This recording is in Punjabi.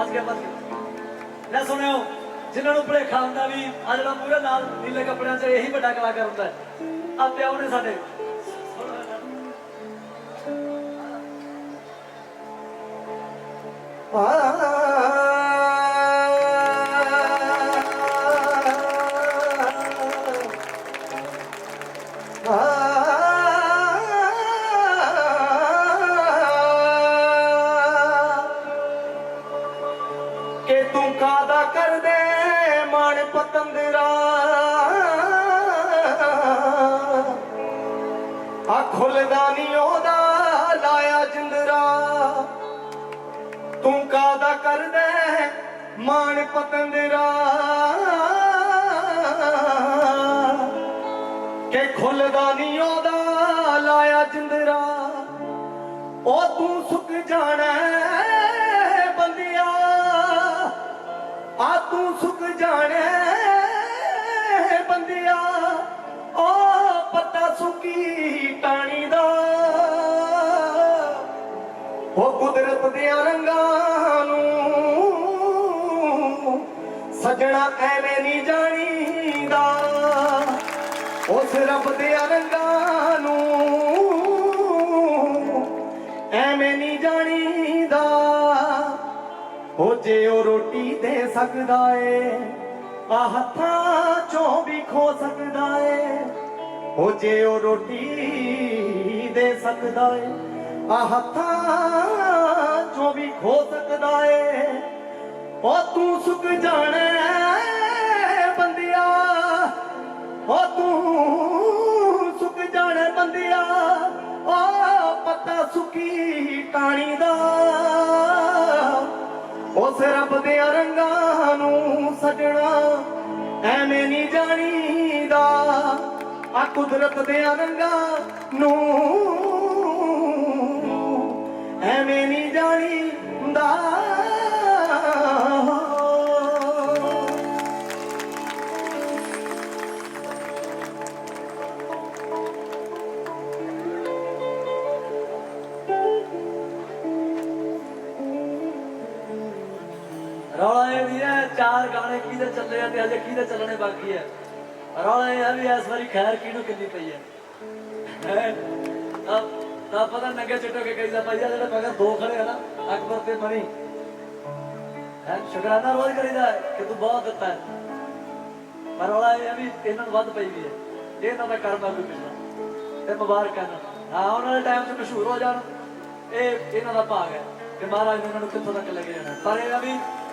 ਬਸ ਗਿਆ ਬਸ ਗਿਆ। ਲੈ ਸੁਣਿਓ, ਜਿਨ੍ਹਾਂ ਨੂੰ ਭੁਲੇਖਾ ਹੁੰਦਾ ਵੀ ਆ ਜਿਹੜਾ ਪੂਰੇ ਨਾਲ ਨੀਲੇ ਕੱਪੜਿਆਂ 'ਚ ਇਹੀ ਵੱਡਾ ਕਲਾਕਾਰ ਹੁੰਦਾ ਹੈ ਆ ਪਿਆਉ ਨੇ ਸਾਡੇ। ਕਿ ਤੂੰ ਕਾਦਾ ਕਰਦੇ ਮਨ ਪਤੰਦਰਾ? ਆ ਖੁੱਲਦਾ ਨਹੀਂ ਉਹਦਾ, ਲਾਇਆ ਜਿੰਦਰਾ। ਤੂੰ ਕਾਦਾ ਕਰਦੇ ਮਨ ਪਤੰਦਰਾ? ਕਿ ਖੁੱਲਦਾ ਨਹੀਂ ਉਹਦਾ, ਲਾਇਆ ਜਿੰਦਰਾ। ਉਹ ਤੂੰ ਸੁੱਕ ਜਾਣਾ ਜਾਣੇ ਬੰਦਿਆ, ਓ ਪੱਤਾ ਸੁੱਕੀ ਟਾਣੀ ਦਾ। ਉਹ ਕੁਦਰਤ ਦੇ ਰੰਗਾਂ ਨੂੰ ਸਜਣਾ ਐਵੇਂ ਨਹੀਂ ਜਾਣੀਦਾ। ਉਸ ਰੱਬ ਦੇ ਰੰਗਾਂ ਨੂੰ ਐਵੇਂ ਨਹੀਂ ਜਾਣੀ ਹੋ ਜੇ ਉਹ ਰੋਟੀ ਦੇ ਸਕਦਾ ਏ ਆ ਹੱਥਾਂ ਚੋਂ ਵੀ ਖੋ ਸਕਦਾ ਏ। ਹੋ ਜੇ ਉਹ ਰੋਟੀ ਦੇ ਸਕਦਾ ਏ ਆ ਹੱਥਾਂ ਚੋਂ ਵੀ ਖੋ ਸਕਦਾ ਏ। ਉਹ ਤੂੰ ਸੁੱਕ ਜਾਣਾ ਬੰਦਿਆ ਉਹ ਤੂੰ ਸੁੱਕ ਜਾਣਾ ਬੰਦਿਆ ਉਹ ਪੱਤਾ ਸੁੱਕੀ ਟਾਣੀ ਦਾ ਉਸ ਰੱਬ ਦੇ ਰੰਗਾਂ ਨੂੰ ਸਜਣਾ ਐਵੇਂ ਨਹੀਂ ਜਾਣੀਦਾ। ਆ ਕੁਦਰਤ ਦੇ ਰੰਗਾਂ ਨੂੰ ਰੌਲਾ ਇਹ ਵੀ ਹੈ ਚਾਰ ਗਾਣੇ ਕਿਹਦੇ ਚੱਲੇ ਆ ਤੇ ਅਜੇ ਕਿਹਦੇ ਚੱਲਣੇ ਬਾਕੀ ਹੈ ਰੌਲਾ ਇਹ ਹੈ ਵੀ ਇਸ ਵਾਰੀ ਖੈਰ ਕਿਹਨੂੰ ਕਿੰਨੀ ਪਈ ਹੈ? ਤਾਂ ਤਾਂ ਪਤਾ ਨੰਗੇ ਚਿੱਟੋ ਕੇ ਕਹੀਦਾ ਭਾਈ, ਆ ਜਿਹੜੇ ਮਗਰ ਦੋ ਖੜੇ ਆ ਨਾ, ਅਕਬਰ ਤੇ ਮਣੀ ਹੈ, ਸ਼ੁਕਰਾਨਾ ਰੋਜ਼ ਕਰੀਦਾ ਕਿ ਤੂੰ ਬਹੁਤ ਦਿੱਤਾ ਹੈ ਪਰ ਰੌਲਾ ਇਹ ਹੈ ਵੀ ਇਹਨਾਂ ਨੂੰ ਵੱਧ ਪਈ ਵੀ ਹੈ ਇਹ ਇਹਨਾਂ ਦਾ ਕਰਮ ਹੈ ਕੋਈ ਪਿਛਲਾ। ਤੇ ਮੁਬਾਰਕਾਂ ਨੇ। ਹਾਂ ਆਉਣ ਵਾਲੇ ਟਾਈਮ 'ਚ ਮਸ਼ਹੂਰ ਹੋ ਜਾਣ। ਇਹ, ਇਹਨਾਂ ਦਾ ਭਾਗ ਹੈ ਕਿ ਮਹਾਰਾਜ ਨੇ ਇਹਨਾਂ ਨੂੰ ਕਿੱਥੋਂ ਤੱਕ ਲੈ ਕੇ ਜਾਣਾ। ਪਰ ਇਹ ਆ ਵੀ